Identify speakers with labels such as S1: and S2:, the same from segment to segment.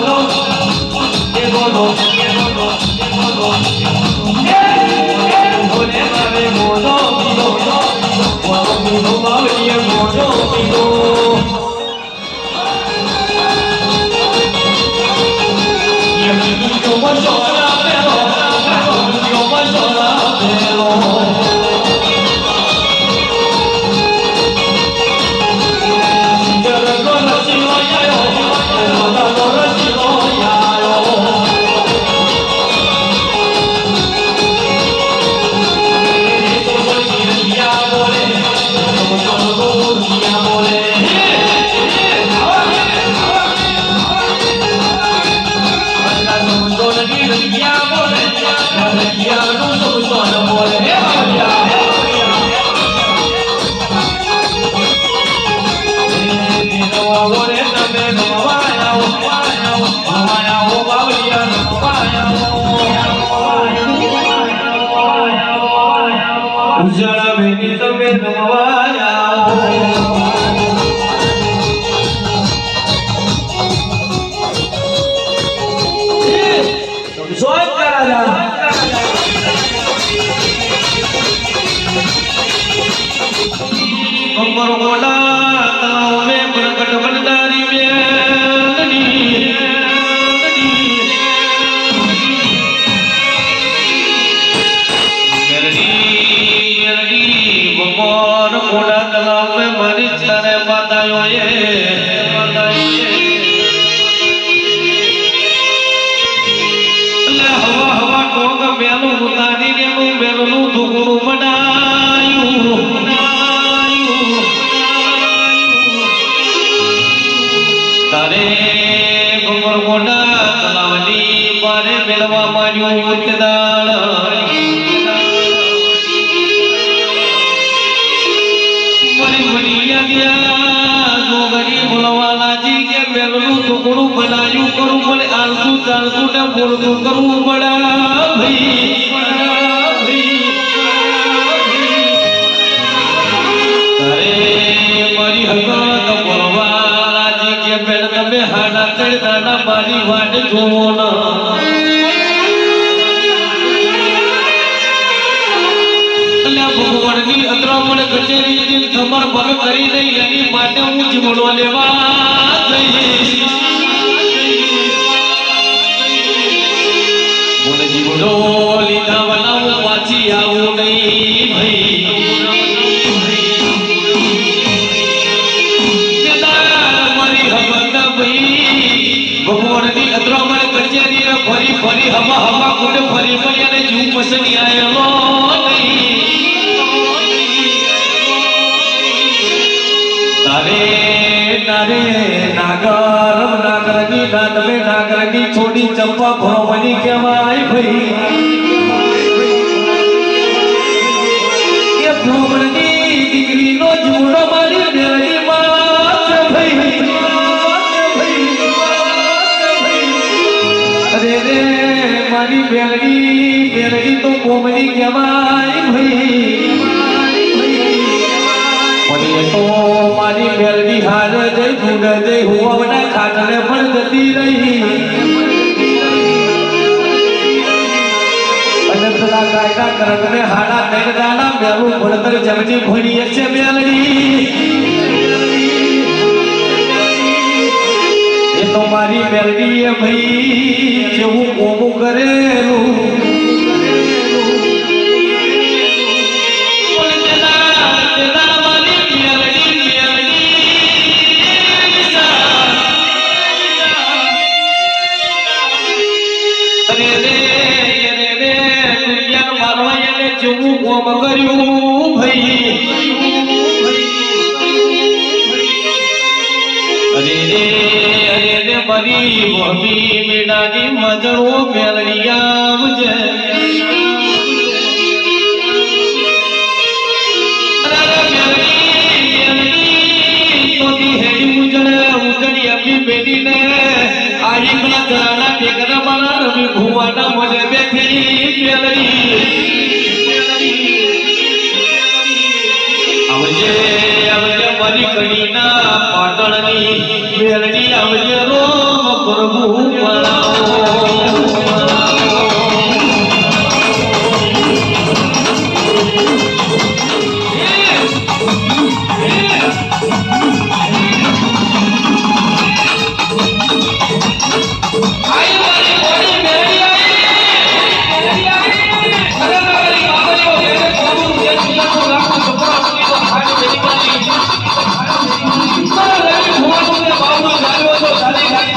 S1: બોલો એ બોલો ટુકડું બનાયું કરું બોલે આલતું ચાલતું ને બોલતું કરવું પડે. ભાઈ હાડા ચડતા મારી વાટ જોવો ના. ભગવાનની કચેરી જે ખબર ભગ કરી નહીં એની માટે હું જીવડો લેવા જઈશ. જીવડો લીધા બનાવું પાછી આવું નહીં. ફરી હમા હમા કુંડ ફરી ફરી અને જીવ પસંદ આવેલો તારે તારે, નાગર, નાગરની નાદમે નાગરની છોડી ચંપા ભરોમણી કહેવાય ભાઈ. મારી મેલડી હાડા ત્રણ દાડા મેલું ભણતર જમજી ભણીએ છે મેલડી. એ તો મારી મેલડી એ ભાઈ, જેવું અરે રે મારી મોહી મીડાની મજરો મેલડી આવજે ભુવાના મને બેઠી મેલડી આવજે આવજે મારી કડીના પાટણની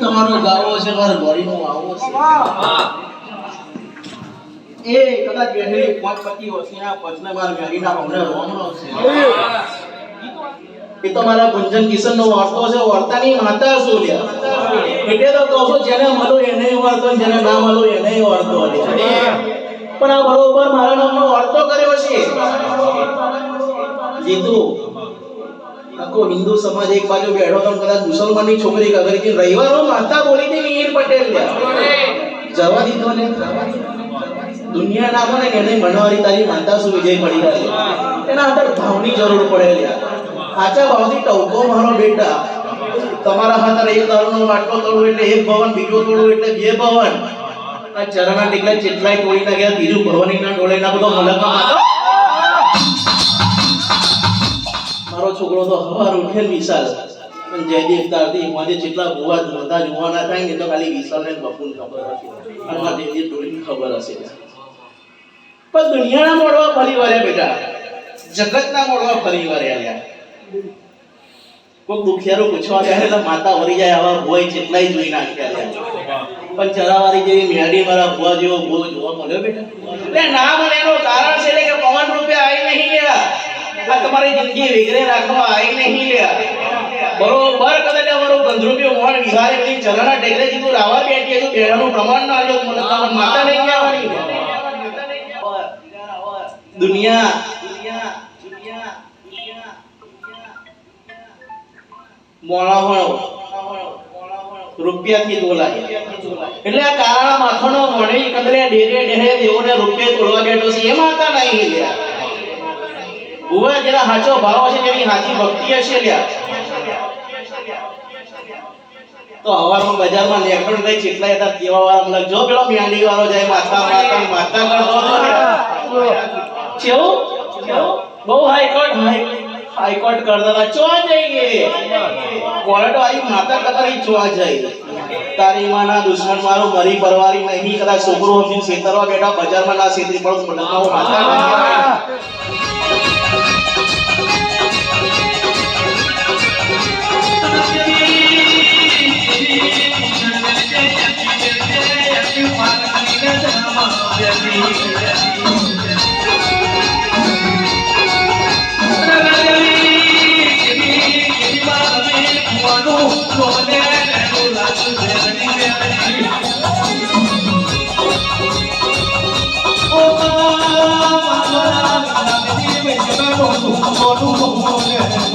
S2: તમારો ગાવો છે મારે ગોરીનો આવો છે. એ કદાચ બેઠેલી પાંચ પતિ વસીના પછને માર ગાડીના હમણે રોમનો છે. એ તો મારા ગુંજન કિશન નો વાર્તો છે, વાર્તાની માતા સોલ્યા લ્યા એટલે તો કહો છો, જેને મળો એને વાર્તો જેને ના મળો એને વાર્તો પણ આ બરોબર મારા નામનો વાર્તો કર્યો છે. જીતુ, આખો હિન્દુ સમાજ એક બાજુ બેઠો તો કદાચ મુસલમાનની છોકરી ખબર કે રવિવારો માતા બોલી હતી મીર પટેલ જવા દીધો ને દુનિયા ના મને એને મનવારી તારી માતા શું વિજય પડી રહી એના અંદર ભાવની જરૂર પડે લ્યા સાચા ભાવથી ટવકો મારો બેટા. તમારા હાથે એક દારૂનો માટલો તોડવું એટલે એક ભવન, બીજો તોડવું એટલે બે ભવન. આ ચરણા ટીકલા ચેટલાય તોડી નાખ્યા, બીજું ભવાની ના ડોળે ના બધો મલકમાં માતો મારો છોકરો તો હવાર ઉઠે વિશાલ. પણ જયદીપ તારથી મારે જેટલા ભુવા બધા જોવાના થાય ને તો ખાલી વિશાલ ને બપુન ખબર હશે. અને મારા જયદીપ ડોળીને ખબર હશે. પણ દુનિયાના મોડવા ફરી વળ્યા બેટા. જગતના મોડવા ફરી વળ્યા લ્યા કોઈ દુખિયારો પૂછવા જાય એટલે માતા વરી જાય આવા ભોય જેટલાય જોઈ નાખ્યા પણ ચરાવાળી જેવી મેડી મારા ભુવા જેવો ભૂ જોવા મળ્યો બેટા? એટલે ના મને એનું કારણ છે કે પવન રૂપે આવી નહીં લ્યા. આ તમારી જિંદગી વિગરે રાખવા આવી નહીં લ્યા. બરોબર કદાચ અમારું ગંધરૂપી મોહન વિહારે પેલી ચરણા ટેકરે કીધું રાવા બેઠી હતું બેડાનું પ્રમાણ ના આવ્યો મને માતા નહીં આવવાની દુનિયા દુનિયા. મોળાવણો રૂપિયાથી તોલાય એટલે આ કાળા માથાનો મણી કદરે ડેરે ડેરે દેવોને રૂપિયા તોડવા બેઠો છે. એ માતા નહીં લ્યા. જેના સાચો ભાવ છે તેની સાચી ભક્તિ હશે લ્યા. તો હવામાં બજારમાં નેકણ થઈ ચેટલા હતા તેવા વાળા મને જો પેલો મ્યાંડી વાળો જાય માતા માતા માતા કરતો કેવું? બહુ હાઈ હાઈકોર્ટ કરતા હતા ચો જઈએ કોર્ટ વાળી માતા કતરી ચો જઈ તારી માના દુશ્મન મારો મરી પરવારી નહીં કદાચ છોકરો હજી શેતરવા બેઠા બજારમાં ના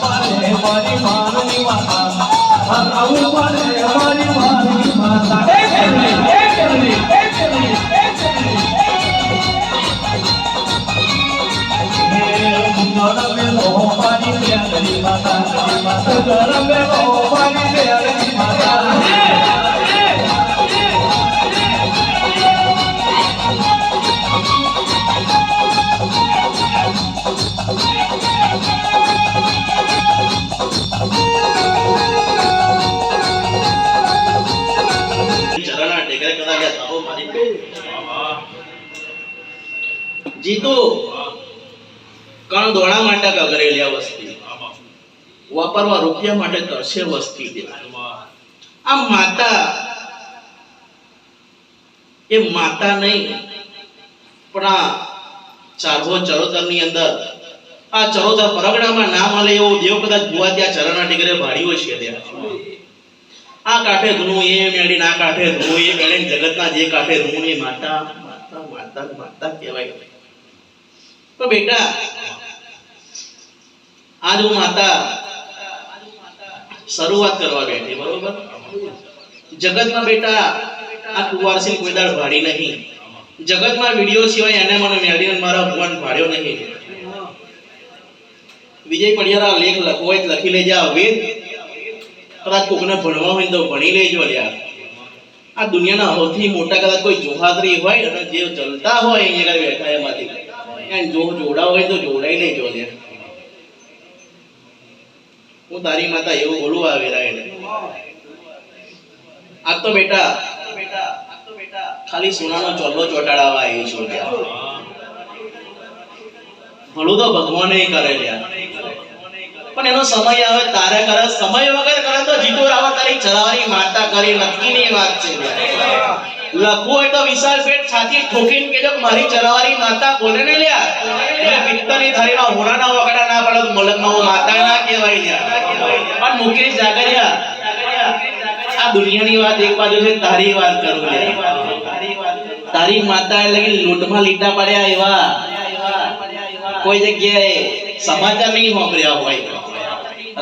S2: પડું મને કહો માતા નહીં. ચરણા વાપરવા માટે કરશે વસ્તી તે આ માતા, એ માતા નહીં, પણ આ ચારવો ચરોતરની અંદર, આ ચરોતર પરગડામાં ના મળે એવો દેવ કદાચ ભુવા ત્યાં ચરણા ટીકરે ભાડ્યો છે ત્યાં. આ કાંઠે ધૂણું, એ મેળી ના કાંઠે ધૂણું, એ મેળી જગતના જે કાંઠે ધૂણું, એ માતા માતા માતા માતા કહેવાય. તો બેટા આજ હું માતા શરૂઆત કરવા બેઠી બરોબર? જગતમાં બેટા, આ કુંવારસિંહ કોઈ દાળ ભાડી નહીં. જગતમાં વીડિયો સિવાય એને મને મેળવીને મારા ભગવાન ભાડ્યો નહીં. વિજય પડિયારા લેખ લખવો હોય લખી લેજે આ વેદ. કદાચ કોકને ભણવા હોય તો ભણી લેજો લ્યા. આ દુનિયાના સૌથી મોટા કદાચ કોઈ જોહાદરી હોય અને જે ચલતા હોય અહીંયા બેઠા એમાંથી. જો જોડા હોય તો જોડાઈ લેજો લ્યા. હું તારી માતા એવું બોલું આ એને આ તો બેટા ખાલી સોનાનો ચોલ્લો ચોટાડાવા આવી છું ત્યાં. ભલું તો ભગવાને કરે લ્યા પણ એનો સમય આવે, તારે કરે. સમય વગર કરે તો જીતો રાવત તારી ચલાવવાની માતા કરી, નક્કીની વાત છે. લખવું હોય તો વિશાલ શેઠ છાતી ઠોકીને કેજો મારી ચલાવવાની માતા બોલે ને લ્યા. એટલે પિત્તળની થાળીમાં હોનાના વગડા ના પડે મલકમાં માતા ના કહેવાય લ્યા. પણ મુકેશ જાગરિયા, આ દુનિયાની વાત એક બાજુ છે, તારી વાત કરું તારી માતા એટલે કે લોટમાં લીટા પડ્યા એવા. કોઈ જગ્યાએ સમાચાર નહીં સાંભળ્યા હોય.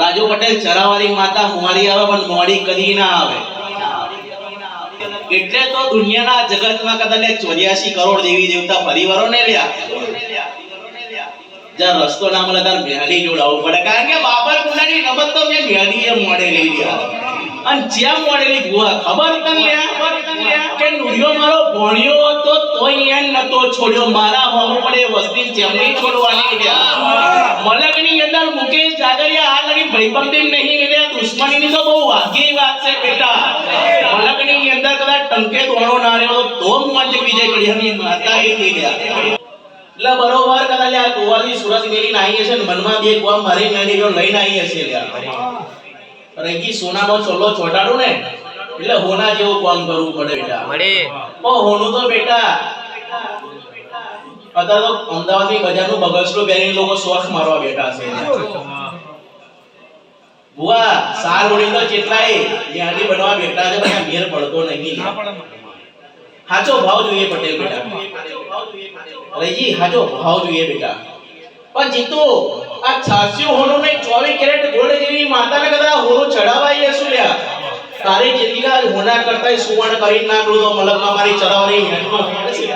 S2: રાજુ પટેલ, ચરાવાળી માતા, મોડી આવે પણ મોડી કદી ના આવે. એટલે તો દુનિયાના જગતમાં કદાચ ચોર્યાસી કરોડ દેવી દેવતા પરિવારો ને લ્યા જ્યાં રસ્તો ના મળે ત્યારે મેળી જોડાવવું પડે. કારણ કે બાબર કુંડાની રમત તો મેં મેળીએ મોડેલી લ્યા અને જ્યાં મોડેલી ભુવા ખબર તને? લ્યા કે નુરિયો મારો ભણ્યો હતો તોય એન નતો છોડ્યો. મારા હોમ પડે વસ્તી જેમની છોડવાની લ્યા મલકની અંદર મુકેશ જાગરિયા આ લગી ભયપંદી નહીં મિલ્યા. દુશ્મનીની તો બહુ વાઘી વાત છે બેટા. મલકની અંદર કદાચ ટંકે દોણો ના રહ્યો તો મંચ વિજય કડિયાની માતા એ થઈ ગયા. એટલે બરોબર કદાચ આ ગોવાથી સુરત મેલી આવી હશે ને મનમાં બે કોમ મારી મેલી જો લઈને આવી હશે લ્યા રંગી સોનાનો ચોલ્લો છોટાડો ને એટલે હોના જેવું કામ કરવું પડે બેટા.
S3: મળે
S2: ઓ હોનું તો બેટા. અત્યારે તો અમદાવાદની બજારનું બગસલું પહેરીને લોકો શોખ મારવા બેઠા છે બુઆ સાર ઓળી તો કેટલાય જ્યાંથી બનવા બેઠા છે પણ મેર પડતો નહીં. હાચો ભાવ જોઈએ પટેલ બેટા. રહીજી હાચો ભાવ જોઈએ બેટા. પણ જીતુ, આ છાસ્યો હોનો નહીં ચોવીસ કેરેટ ગોલ્ડ જેવી માતાને કદાચ હોનો ચડાવાય એ શું લ્યા. તારી જિંદગીના હોના કરતા સુવર્ણ કરી ના તો મલકમાં મારી ચડાવવાની હેઠમાં ફેર છે.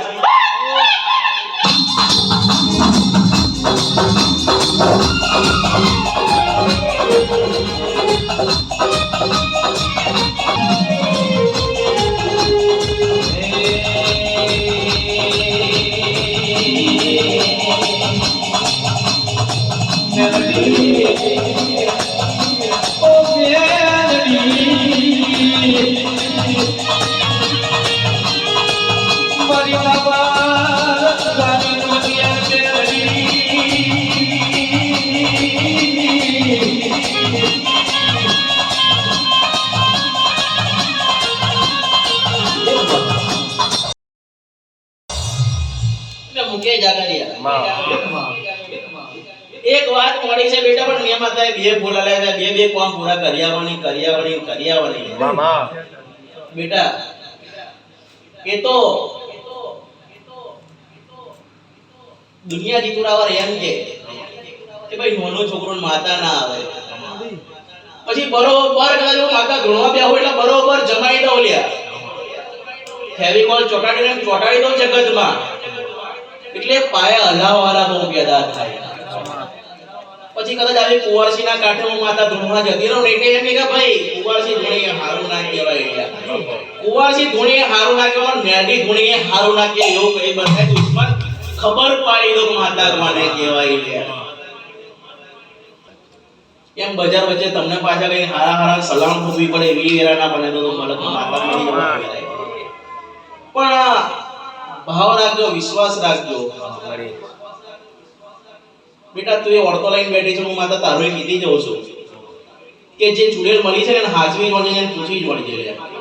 S2: એક વાત મળી છે બેટા, પણ મેં માતાએ બે ભૂલા છે. બે બે કામ પૂરા કર્યાવાની કર્યાવાની કર્યાવાની
S3: મામા.
S2: બેટા, એ તો દુનિયા જીતુરાવર એમ કે કે ભાઈ નોનો છોકરો માતા ના આવે. પછી બરોબર હું માતા ધૂણવા બે હોય એટલે બરોબર જમાઈ દો લ્યા. ફેવિકોલ ચોટાડીને ચોટાડી દો જગતમાં. એટલે પાયા હલાવવાળા બહુ પેદા થાય. પછી કદાચ આવી કુંવરસીના કાંઠે હું માતા ધૂણવા જતી રહું એટલે એમ કે ભાઈ કુંવરસી ધૂણીએ હારું ના કહેવાય એટલે. કુંવરસી ધૂણીએ હારું ના કહેવાય મેડી ધૂણીએ હારું ના કહેવાય એવું કઈ બધા દુશ્મન ખબર પાડી દો માતા કોને કહેવાય એટલે. એમ બજાર વચ્ચે તમને પાછા કઈ હારા હારા સલામ પૂછવી પડે એવી વેરા ના બને તો મલક માતા. પણ ભાવ રાખજો વિશ્વાસ રાખજો. બેટા, તું એ ઓળખો લઈને બેઠી છે, હું માતા તારું કીધી જઉં છું. કે જે ચુડેલ મળી છે ને એને હાજવી જ વળી એને પૂછી જોડી જઈ છે